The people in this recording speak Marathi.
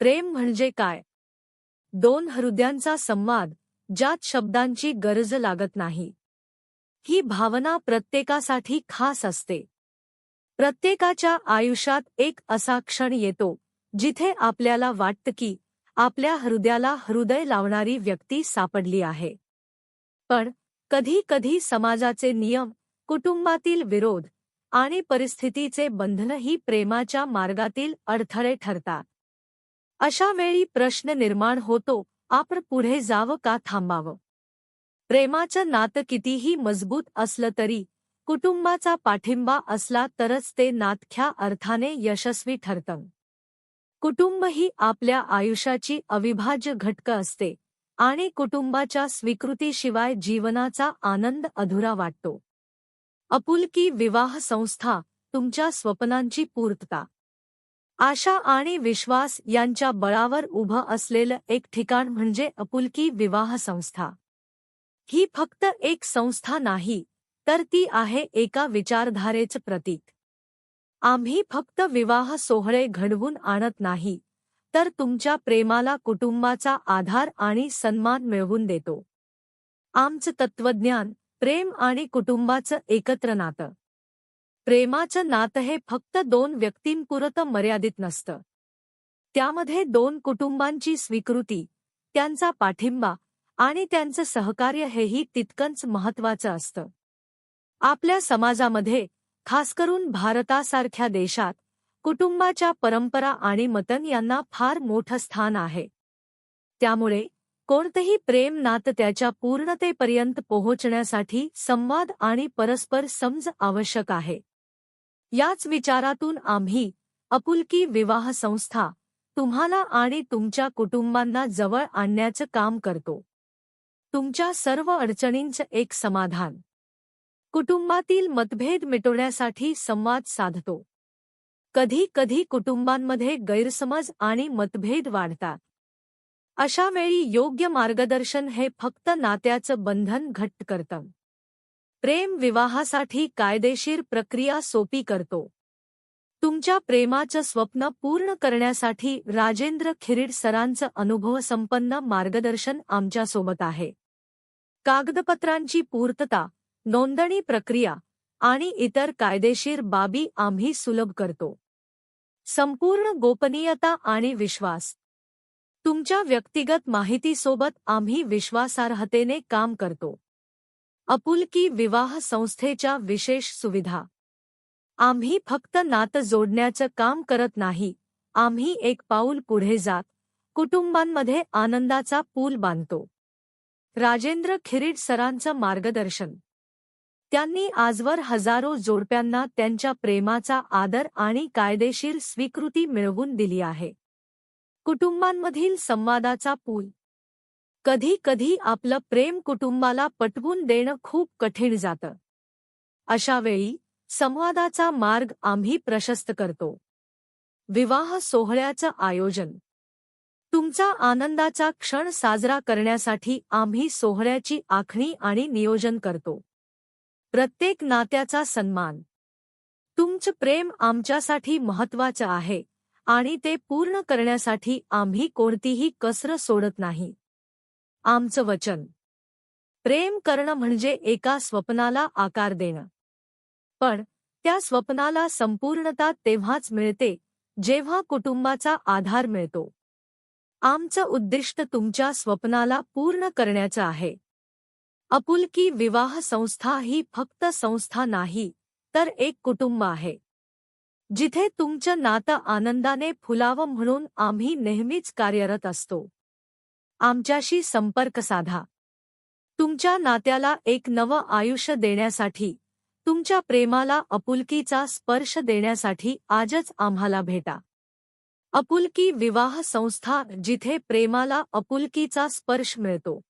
प्रेम म्हणजे काय? दोन हृदयांचा संवाद ज्यात शब्दांची गरज लागत नाही. ही भावना प्रत्येकासाठी खास असते. प्रत्येकाच्या आयुष्यात एक असा क्षण येतो जिथे आपल्याला वाटतं की आपल्या हृदयाला हृदय लावणारी व्यक्ती सापडली आहे. पण कधी कधी समाजाचे नियम कुटुंबातील विरोध आणि परिस्थितीचे बंधनही प्रेमाच्या मार्गातील अडथळे ठरतात. अशा वेळी प्रश्न निर्माण होतो आपण पुढे जावं का थांबावं? प्रेमाचं नातं कितीही मजबूत असलं तरी कुटुंबाचा पाठिंबा असला तरच ते नातख्या अर्थाने यशस्वी ठरतं. कुटुंब ही आपल्या आयुष्याची अविभाज्य घटक असते आणि कुटुंबाच्या स्वीकृतीशिवाय जीवनाचा आनंद अधुरा वाटतो. अपुलकी विवाह संस्था तुमच्या स्वप्नांची पूर्तता आशा आणि विश्वास यांच्या बळावर उभं असलेलं एक ठिकाण म्हणजे अपुलकी विवाह संस्था. ही फक्त एक संस्था नाही तर ती आहे एका विचारधारेचं प्रतीक. आम्ही फक्त विवाह सोहळे घडवून आणत नाही तर तुमच्या प्रेमाला कुटुंबाचा आधार आणि सन्मान मिळवून देतो. आमचं तत्वज्ञान प्रेम आणि कुटुंबाचं एकत्र नातं. प्रेमाचं नातं हे फक्त दोन व्यक्तींपुरतं मर्यादित नसतं. त्यामध्ये दोन कुटुंबांची स्वीकृती त्यांचा पाठिंबा आणि त्यांचं सहकार्य हेही तितकंच महत्वाचं असतं. आपल्या समाजामध्ये खासकरून भारतासारख्या देशात कुटुंबाच्या परंपरा आणि मतन यांना फार मोठं स्थान आहे. त्यामुळे कोणतंही प्रेम नातं त्याच्या पूर्णतेपर्यंत पोहोचण्यासाठी संवाद आणि परस्पर समज आवश्यक आहे. याच विचारातून आम्ही अपुलकी विवाह संस्था तुम्हाला आणि तुमच्या कुटुंबांना जवळ आणण्याचं काम करतो. तुमच्या सर्व अडचणींचं एक समाधान. कुटुंबातील मतभेद मिटवण्यासाठी संवाद साधतो. कधी कधी कुटुंबांमध्ये गैरसमज आणि मतभेद वाढतात. अशा वेळी योग्य मार्गदर्शन हे फक्त नात्याचं बंधन घट्ट करतं. प्रेम विवाहासाठी कायदेशीर प्रक्रिया सोपी करतो. तुमच्या प्रेमाचं स्वप्न पूर्ण करण्यासाठी राजेंद्र खिरीड सरांचं अनुभवसंपन्न मार्गदर्शन आमच्यासोबत आहे. कागदपत्रांची पूर्तता नोंदणी प्रक्रिया आणि इतर कायदेशीर बाबी आम्ही सुलभ करतो. संपूर्ण गोपनीयता आणि विश्वास. तुमच्या व्यक्तिगत माहितीसोबत आम्ही विश्वासार्हतेने काम करतो. अपुलकी विवाह संस्थेच्या विशेष सुविधा. आम्ही फक्त नातं जोडण्याचं काम करत नाही. आम्ही एक पाऊल पुढे जात कुटुंबांमध्ये आनंदाचा पूल बांधतो. राजेंद्र खिरीड सरांचं मार्गदर्शन. त्यांनी आजवर हजारो जोडप्यांना त्यांच्या प्रेमाचा आदर आणि कायदेशीर स्वीकृती मिळवून दिली आहे. कुटुंबांमधील संवादाचा पूल कधी कधी आपलं प्रेम कुटुंबाला पटवून देणं खूप कठीण जातं. अशावेळी संवादाचा मार्ग आम्ही प्रशस्त करतो. विवाह सोहळ्याचं आयोजन. तुमचा आनंदाचा क्षण साजरा करण्यासाठी आम्ही सोहळ्याची आखणी आणि नियोजन करतो. प्रत्येक नात्याचा सन्मान. तुमचं प्रेम आमच्यासाठी महत्वाचं आहे आणि ते पूर्ण करण्यासाठी आम्ही कोणतीही कसर सोडत नाही. आमचं वचन. प्रेम करणं म्हणजे एका स्वप्नाला आकार देणं. पण त्या स्वप्नाला संपूर्णता तेव्हाच मिळते जेव्हा कुटुंबाचा आधार मिळतो. आमचं उद्दिष्ट तुमच्या स्वप्नाला पूर्ण करण्याचं आहे. अपुलकी विवाह संस्था ही फक्त संस्था नाही तर एक कुटुंब आहे. जिथे तुमचं नातं आनंदाने फुलावं म्हणून आम्ही नेहमीच कार्यरत असतो. आमच्याशी संपर्क साधा. तुमच्या नात्याला एक नवं आयुष्य देण्यासाठी तुमच्या प्रेमाला अपुलकीचा स्पर्श देण्यासाठी आजच आम्हाला भेटा. अपुलकी विवाह संस्था जिथे प्रेमाला अपुलकीचा स्पर्श मिळतो.